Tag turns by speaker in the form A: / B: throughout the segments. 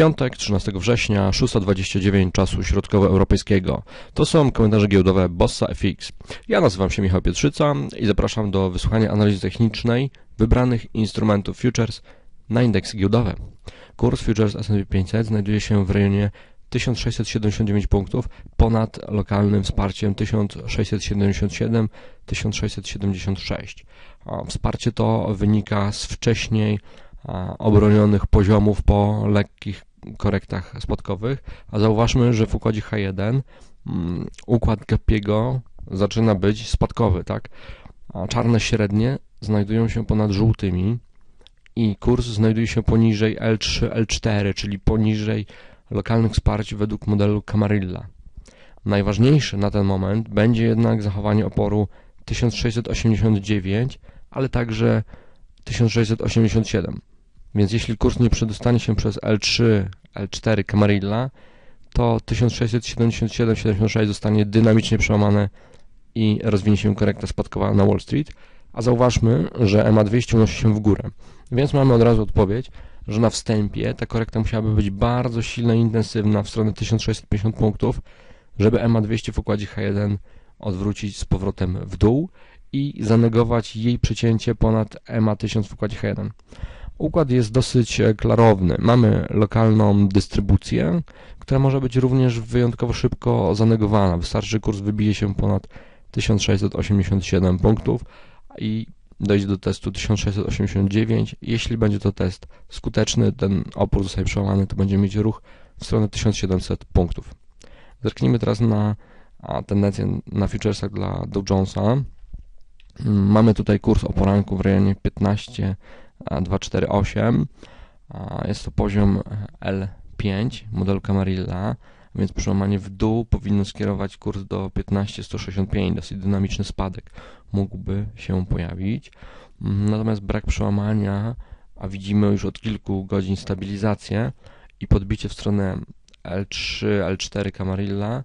A: Piątek, 13 września, 6.29 czasu środkowoeuropejskiego. To są komentarze giełdowe Bossa FX. Ja nazywam się Michał Pietrzyca i zapraszam do wysłuchania analizy technicznej wybranych instrumentów futures na indeksy giełdowe. Kurs futures S&P 500 znajduje się w rejonie 1679 punktów ponad lokalnym wsparciem 1677-1676. Wsparcie to wynika z wcześniej obronionych poziomów po lekkich korektach spadkowych, a zauważmy, że w układzie H1 mm, układ Gappiego zaczyna być spadkowy, tak? A czarne średnie znajdują się ponad żółtymi i kurs znajduje się poniżej L3, L4, czyli poniżej lokalnych wsparć według modelu Camarilla. Najważniejsze na ten moment będzie jednak zachowanie oporu 1689, ale także 1687. Więc jeśli kurs nie przedostanie się przez L3, L4 Camarilla, to 1677-76 zostanie dynamicznie przełamane i rozwinie się korekta spadkowa na Wall Street, a zauważmy, że EMA 200 unosi się w górę. Więc mamy od razu odpowiedź, że na wstępie ta korekta musiałaby być bardzo silna i intensywna w stronę 1650 punktów, żeby EMA 200 w układzie H1 odwrócić z powrotem w dół i zanegować jej przecięcie ponad EMA 1000 w układzie H1. Układ jest dosyć e, klarowny. Mamy lokalną dystrybucję, która może być również wyjątkowo szybko zanegowana. Wystarczy, kurs wybije się ponad 1687 punktów i dojdzie do testu 1689. Jeśli będzie to test skuteczny, ten opór zostaje przełamany, to będziemy mieć ruch w stronę 1700 punktów. Zerknijmy teraz na tendencję na futuresach dla Dow Jonesa. Mamy tutaj kurs o poranku w rejonie 15 248. Jest to poziom L5 modelu Camarilla, więc przełamanie w dół powinno skierować kurs do 15165. Dosyć dynamiczny spadek mógłby się pojawić. Natomiast brak przełamania, a widzimy już od kilku godzin stabilizację i podbicie w stronę L3, L4 Camarilla,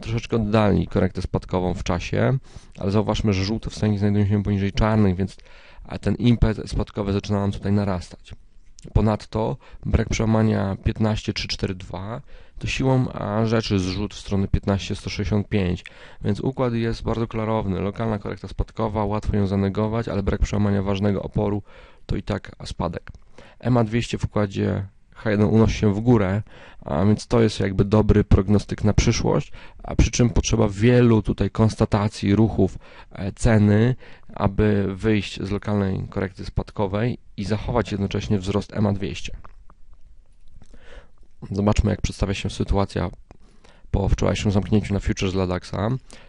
A: troszeczkę oddali korektę spadkową w czasie, ale zauważmy, że żółte wstęgi znajdują się poniżej czarnych, więc ten impet spadkowy zaczyna nam tutaj narastać. Ponadto brak przełamania 15342 to siłą rzeczy zrzut w stronę 15165, więc układ jest bardzo klarowny. Lokalna korekta spadkowa, łatwo ją zanegować, ale brak przełamania ważnego oporu to i tak spadek. EMA 200 w układzie H1 unosi się w górę, a więc to jest jakby dobry prognostyk na przyszłość, a przy czym potrzeba wielu tutaj konstatacji ruchów e, ceny, aby wyjść z lokalnej korekty spadkowej i zachować jednocześnie wzrost EMA 200. Zobaczmy jak przedstawia się sytuacja po wczorajszym zamknięciu na futures dla DAXa.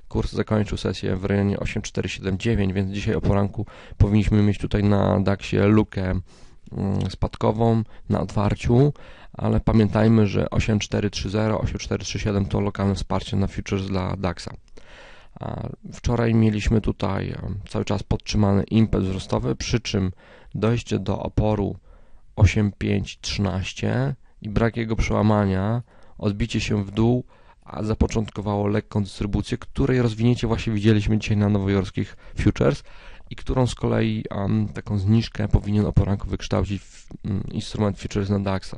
A: Kurs zakończył sesję w rejonie 8479, więc dzisiaj o poranku powinniśmy mieć tutaj na DAXie lukę spadkową na otwarciu, ale pamiętajmy, że 8430, 8437 to lokalne wsparcie na futures dla DAXa. Wczoraj mieliśmy tutaj cały czas podtrzymany impet wzrostowy, przy czym dojście do oporu 8513 i brak jego przełamania, odbicie się w dół, a zapoczątkowało lekką dystrybucję, której rozwinięcie właśnie widzieliśmy dzisiaj na nowojorskich futures, i którą z kolei um, taką zniżkę powinien o poranku wykształcić w, um, instrument futures na DAXa.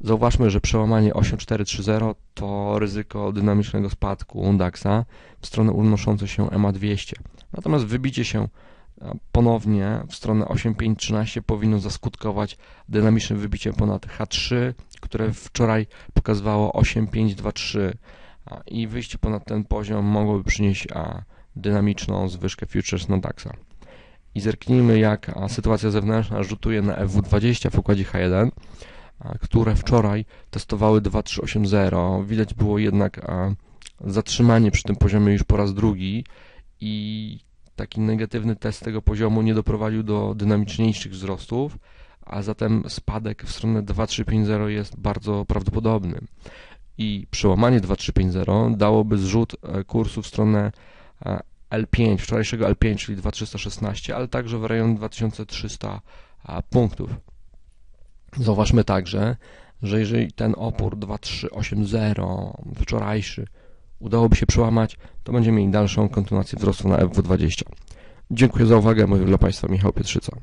A: Zauważmy, że przełamanie 8430 to ryzyko dynamicznego spadku DAXa w stronę unoszące się EMA 200. Natomiast wybicie się ponownie w stronę 8513 powinno zaskutkować dynamicznym wybiciem ponad H3, które wczoraj pokazywało 8523 i wyjście ponad ten poziom mogłoby przynieść a, dynamiczną zwyżkę futures na DAXa. I zerknijmy, jak sytuacja zewnętrzna rzutuje na FW20 w układzie H1, które wczoraj testowały 2380. Widać było jednak zatrzymanie przy tym poziomie już po raz drugi i taki negatywny test tego poziomu nie doprowadził do dynamiczniejszych wzrostów, a zatem spadek w stronę 2350 jest bardzo prawdopodobny. I przełamanie 2350 dałoby zrzut e, kursu w stronę L5, wczorajszego L5, czyli 2316, ale także w rejon 2300 punktów. Zauważmy także, że jeżeli ten opór 2380 wczorajszy udałoby się przełamać, to będziemy mieli dalszą kontynuację wzrostu na FW20. Dziękuję za uwagę, mówił dla Państwa Michał Pietrzyca.